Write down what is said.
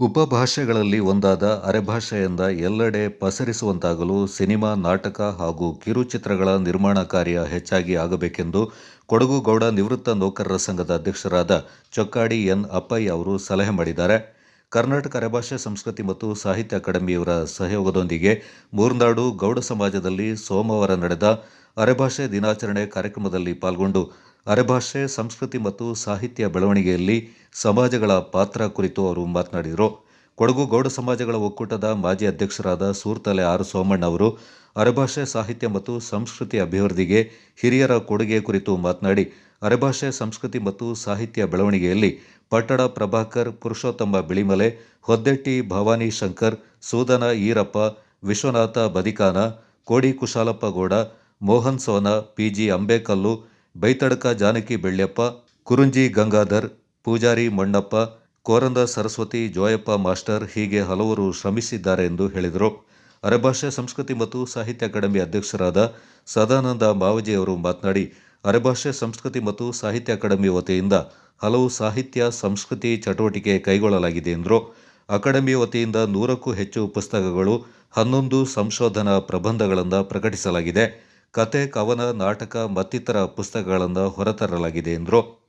ಉಪಭಾಷೆಗಳಲ್ಲಿ ಒಂದಾದ ಅರೆಭಾಷೆಯಿಂದ ಎಲ್ಲೆಡೆ ಪಸರಿಸುವಂತಾಗಲು ಸಿನಿಮಾ, ನಾಟಕ ಹಾಗೂ ಕಿರುಚಿತ್ರಗಳ ನಿರ್ಮಾಣ ಕಾರ್ಯ ಹೆಚ್ಚಾಗಿ ಆಗಬೇಕೆಂದು ಕೊಡಗುಗೌಡ ನಿವೃತ್ತ ನೌಕರರ ಸಂಘದ ಅಧ್ಯಕ್ಷರಾದ ಚೊಕ್ಕಾಡಿ ಎನ್ ಅಪ್ಪಯ್ಯ ಅವರು ಸಲಹೆ ಮಾಡಿದ್ದಾರೆ. ಕರ್ನಾಟಕ ಅರೆಭಾಷೆ, ಸಂಸ್ಕೃತಿ ಮತ್ತು ಸಾಹಿತ್ಯ ಅಕಾಡೆಮಿಯವರ ಸಹಯೋಗದೊಂದಿಗೆ ಮೂರ್ನಾಡು ಗೌಡ ಸಮಾಜದಲ್ಲಿ ಸೋಮವಾರ ನಡೆದ ಅರೆಭಾಷೆ ದಿನಾಚರಣೆ ಕಾರ್ಯಕ್ರಮದಲ್ಲಿ ಪಾಲ್ಗೊಂಡು ಅರೆಭಾಷೆ, ಸಂಸ್ಕೃತಿ ಮತ್ತು ಸಾಹಿತ್ಯ ಬೆಳವಣಿಗೆಯಲ್ಲಿ ಸಮಾಜಗಳ ಪಾತ್ರ ಕುರಿತು ಅವರು ಮಾತನಾಡಿದರು. ಕೊಡಗು ಗೌಡ ಸಮಾಜಗಳ ಒಕ್ಕೂಟದ ಮಾಜಿ ಅಧ್ಯಕ್ಷರಾದ ಸೂರ್ತಲೆ ಆರ್ ಸೋಮಣ್ಣ ಅವರು ಅರೆಭಾಷೆ, ಸಾಹಿತ್ಯ ಮತ್ತು ಸಂಸ್ಕೃತಿ ಅಭಿವೃದ್ಧಿಗೆ ಹಿರಿಯರ ಕೊಡುಗೆ ಕುರಿತು ಮಾತನಾಡಿ, ಅರೆಭಾಷೆ, ಸಂಸ್ಕೃತಿ ಮತ್ತು ಸಾಹಿತ್ಯ ಬೆಳವಣಿಗೆಯಲ್ಲಿ ಪಟ್ಟಣ ಪ್ರಭಾಕರ್, ಪುರುಷೋತ್ತಮ ಬಿಳಿಮಲೆ, ಹೊದ್ದೆಟ್ಟಿ, ಭವಾನಿ ಶಂಕರ್, ಸೂದನ ಈರಪ್ಪ, ವಿಶ್ವನಾಥ ಬದಿಕಾನ, ಕೋಡಿ ಕುಶಾಲಪ್ಪ ಗೌಡ, ಮೋಹನ್ ಸೋನ ಪಿಜಿ ಅಂಬೇಕಲ್ಲು ಬೈತಡಕ ಜಾನಕಿ ಬೆಳ್ಯಪ್ಪ, ಕುರುಂಜಿ ಗಂಗಾಧರ್, ಪೂಜಾರಿ ಮಣ್ಣಪ್ಪ, ಕೋರಂದ ಸರಸ್ವತಿ ಜೋಯಪ್ಪ ಮಾಸ್ಟರ್ ಹೀಗೆ ಹಲವರು ಶ್ರಮಿಸಿದ್ದಾರೆ ಎಂದು ಹೇಳಿದರು. ಅರೆಭಾಷೆ, ಸಂಸ್ಕೃತಿ ಮತ್ತು ಸಾಹಿತ್ಯ ಅಕಾಡೆಮಿ ಅಧ್ಯಕ್ಷರಾದ ಸದಾನಂದ ಮಾವಜಿಯವರು ಮಾತನಾಡಿ, ಅರೆಭಾಷೆ, ಸಂಸ್ಕೃತಿ ಮತ್ತು ಸಾಹಿತ್ಯ ಅಕಾಡೆಮಿ ವತಿಯಿಂದ ಹಲವು ಸಾಹಿತ್ಯ, ಸಂಸ್ಕೃತಿ ಚಟುವಟಿಕೆ ಕೈಗೊಳ್ಳಲಾಗಿದೆ ಎಂದರು. ಅಕಾಡೆಮಿ ವತಿಯಿಂದ ನೂರಕ್ಕೂ ಹೆಚ್ಚು ಪುಸ್ತಕಗಳು, ಹನ್ನೊಂದು ಸಂಶೋಧನಾ ಪ್ರಬಂಧಗಳನ್ನು ಪ್ರಕಟಿಸಲಾಗಿದೆ. ಕತೆ ಕವನ ನಾಟಕ ಮತ್ತಿತರ ಪುಸ್ತಕಗಳನ್ನು ಹೊರತರಲಾಗಿದೆ ಎಂದರು.